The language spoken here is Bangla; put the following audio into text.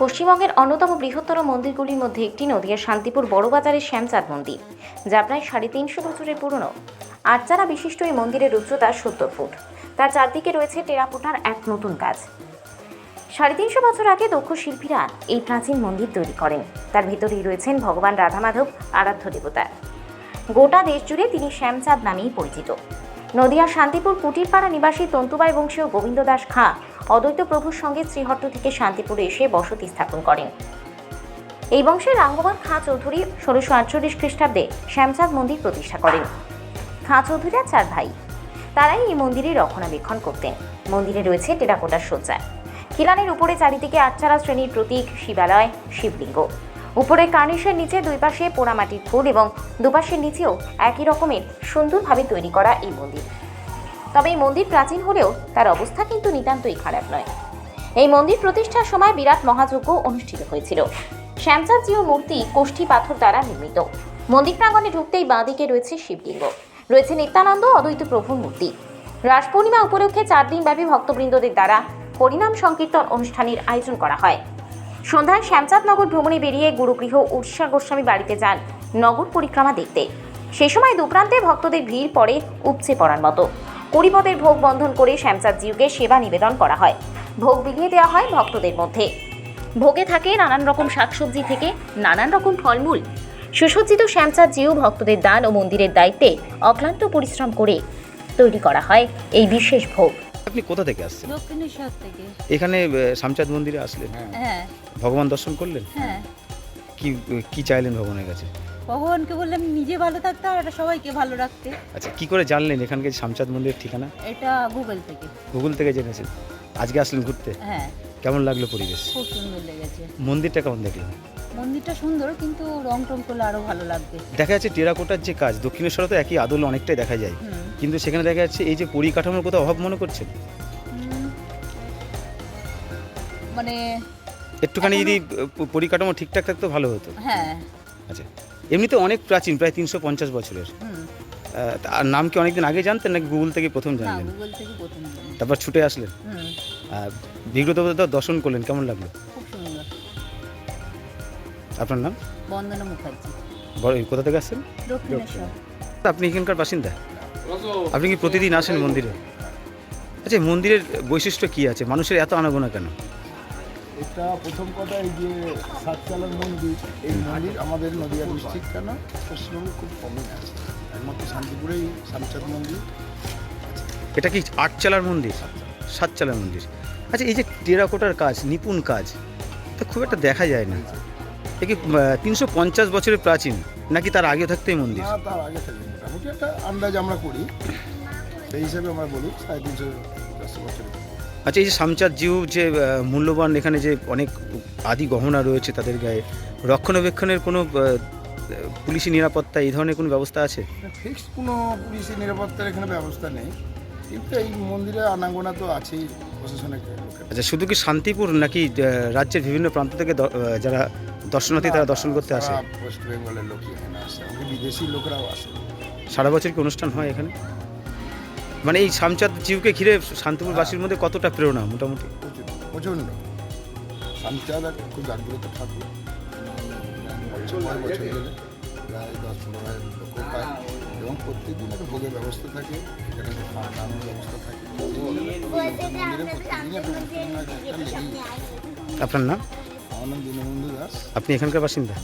পশ্চিমবঙ্গের অন্যতম বৃহত্তর মন্দিরগুলির মধ্যে একটি নদীয়া শান্তিপুর বড়বাজারের শ্যামচাঁদ মন্দির, যা প্রায় সাড়ে তিনশো বছরের পুরনো। আটচারা বিশিষ্ট এই মন্দিরের উচ্চতা সত্তর ফুট, তার চারদিকে রয়েছে টেরাকোটার এক নতুন কাজ। সাড়ে তিনশো বছর আগে দক্ষ শিল্পীরা এই প্রাচীন মন্দির তৈরি করেন। তার ভেতরেই রয়েছেন ভগবান রাধা মাধব আরাধ্য দেবতা। গোটা দেশ জুড়ে তিনি শ্যামচাঁদ নামেই পরিচিত। নদিয়া শান্তিপুর কুটিরপাড়া নিবাসী তন্তুবাই বংশীয় গোবিন্দ দাস খাঁ অদ্বৈত প্রভুর সঙ্গে শ্রীহট্ট থেকে শান্তিপুরে এসে বসতি স্থাপন করেন। এই বংশের রাঙ্গমান খাঁ চৌধুরী ষোলোশো আটচল্লিশ খ্রিস্টাব্দে শ্যামচাঁদ মন্দির প্রতিষ্ঠা করেন। খাঁ চৌধুরীরা চার ভাই, তারাই এই মন্দিরে রক্ষণাবেক্ষণ করতেন। মন্দিরে রয়েছে টেরাকোটার সজ্জা খিলানের উপরে চারিদিকে আটচারা শ্রেণির প্রতীক, শিবালয়, শিবলিঙ্গ। উপরে কার্নিশের নিচে দুই পাশে পোড়ামাটির ফুল এবং দুপাশের নিচেও একই রকমের সুন্দরভাবে তৈরি করা এই মন্দির। তবে এই মন্দির প্রাচীন হলেও তার অবস্থা কিন্তু নিতান্তই খারাপ নয়। এই মন্দির প্রতিষ্ঠার সময় বিরাট মহাযজ্ঞ অনুষ্ঠিত হয়েছিল। শ্যামচাঁদজিও মূর্তি কোষ্ঠী পাথর দ্বারা নির্মিত। মন্দির প্রাঙ্গণে ঢুকতেই বাঁদিকে রয়েছে শিবলিঙ্গ। রয়েছে নিত্যানন্দ অদ্বৈত প্রভুর মূর্তি। রাস পূর্ণিমা উপলক্ষে চার দিনব্যাপী ভক্তবৃন্দদের দ্বারা হরিনাম সংকীর্তন অনুষ্ঠানের আয়োজন করা হয়। সন্ধ্যায় শ্যামচাঁদ নগর ভ্রমণে বেরিয়ে গুরুগৃহ উৎসা গোস্বামী বাড়িতে যান নগর পরিক্রমা দেখতে। সে সময় দুপ্রান্তে ভক্তদের ভিড় পড়ে উপচে পড়ার মতো। কুড়িপদের ভোগ বন্ধন করে শ্যামচাঁদ জিউকে সেবা নিবেদন করা হয়। ভোগ বিলিয়ে দেওয়া হয় ভক্তদের মধ্যে। ভোগে থাকে নানান রকম শাকসবজি থেকে নানান রকম ফলমূল। সুসজ্জিত শ্যামচাঁদ জিউ ভক্তদের দান ও মন্দিরের দায়িত্বে অক্লান্ত পরিশ্রম করে তৈরি করা হয় এই বিশেষ ভোগ। আপনি কোথা থেকে আসছেন? দক্ষিণেশ্বর থেকে। এখানে আহ, শামচাঁদ মন্দিরে আসলেন? হ্যাঁ। ভগবান দর্শন করলেন? হ্যাঁ। কি কি চাইলেন ভগবানের কাছে? ভগবানকে বললাম নিজে ভালো থাকতে আর এটা সবাইকে ভালো রাখতে। আচ্ছা কি করে জানলেন এখানকার শামচাঁদ মন্দিরের ঠিকানা? এটা গুগল থেকে। গুগল থেকে জেনেছেন? আজকে আসলেন ঘুরতে? হ্যাঁ। কেমন লাগল পরিবেশ? খুব সুন্দর লেগেছে। মন্দিরটা কেমন দেখলেন? মন্দিরটা সুন্দর কিন্তু রং টং করলে আরও ভালো লাগবে। দেখা যাচ্ছে টেরাকোটার যে কাজ দক্ষিণেশ্বরে তো একই আদল অনেকটাই দেখা যায়। কিন্তু সেখানে দেখা যাচ্ছে এই যে পরিকাঠামোর কোথাও অভাব মনে করছেন? মানে একটুখানি যদি পরিকাঠামো ঠিকঠাক থাকতো ভালো হতো। হ্যাঁ। আচ্ছা। এমনিতে অনেক প্রাচীন প্রায় তিনশো পঞ্চাশ বছরের। আর নাম কি অনেকদিন আগে জানতেন নাকি গুগল থেকে প্রথম জানলেন? গুগল থেকে প্রথম জানি। তারপর ছুটে আসলেন। আর বিগ্রত দর্শন করলেন কেমন লাগল? আপনার নাম? বন্দনা মুখার্জি। বড় কোথা থেকে আসছেন? আপনি এখানকার বাসিন্দা? আপনি কি প্রতিদিন আসেন মন্দিরে? আচ্ছা মন্দিরের বৈশিষ্ট্য কি আছে? মানুষের এত আনাগোনা কেন? এটা প্রথম কথা এই যে সাতচালার মন্দির এই মন্দির আমাদের নদীয়া ডিস্ট্রিক্ট কেন? পশ্চিমবঙ্গে খুব কমই আছে। একমাত্র শান্তিপুরেই শামচাঁদ মন্দির এটা কি আটচালার মন্দির? সাতচালার মন্দির। আচ্ছা এই যে টেরাকোটার কাজ নিপুণ কাজ তা খুব একটা দেখা যায় না। এ কি তিনশো পঞ্চাশ বছরের প্রাচীন নাকি তার আগে থাকতেই মন্দির? তার আগে থেকে মোটামুটি একটা আন্দাজ আমরা করি। সেই হিসাবে আমরা বলি সাড়ে তিনশো চারশো বছরের। আচ্ছা এই যে শামচাঁদ জিউ যে মূল্যবান এখানে যে অনেক আদি গহনা রয়েছে তাদের গায়ে রক্ষণাবেক্ষণের কোনো পুলিশি নিরাপত্তা এই ধরনের কোনো ব্যবস্থা আছে? ফিক্সড কোনো পুলিশি নিরাপত্তার এখানে ব্যবস্থা নেই। কিন্তু এই মন্দিরে আনাগোনা তো আছেই প্রশাসনের আচ্ছা শুধু কি শান্তিপুর নাকি রাজ্যের বিভিন্ন প্রান্ত থেকে যারা দর্শনার্থী তারা দর্শন করতে আসে? ওয়েস্ট বেঙ্গলের লোক এখানে আসে বিদেশি লোকরাও আসে। সারা বছর কি অনুষ্ঠান হয় এখানে? মানে এই শামচাঁদ জিউকে ঘিরে শান্তিপুরবাসীর মধ্যে কতটা প্রেরণা মোটামুটি? প্রচণ্ড। খুব জাগ্রত ঠাকুর। বছর গেলে প্রায় দশ পনেরো হাজার লোক পায়। এবং প্রত্যেকদিন একটা ভোগের ব্যবস্থা থাকে এখানে খাওয়া দাওয়ানোর ব্যবস্থা থাকে। আপনার নাম? আমার নাম দীনবন্ধু দাস। আপনি এখানকার বাসিন্দা?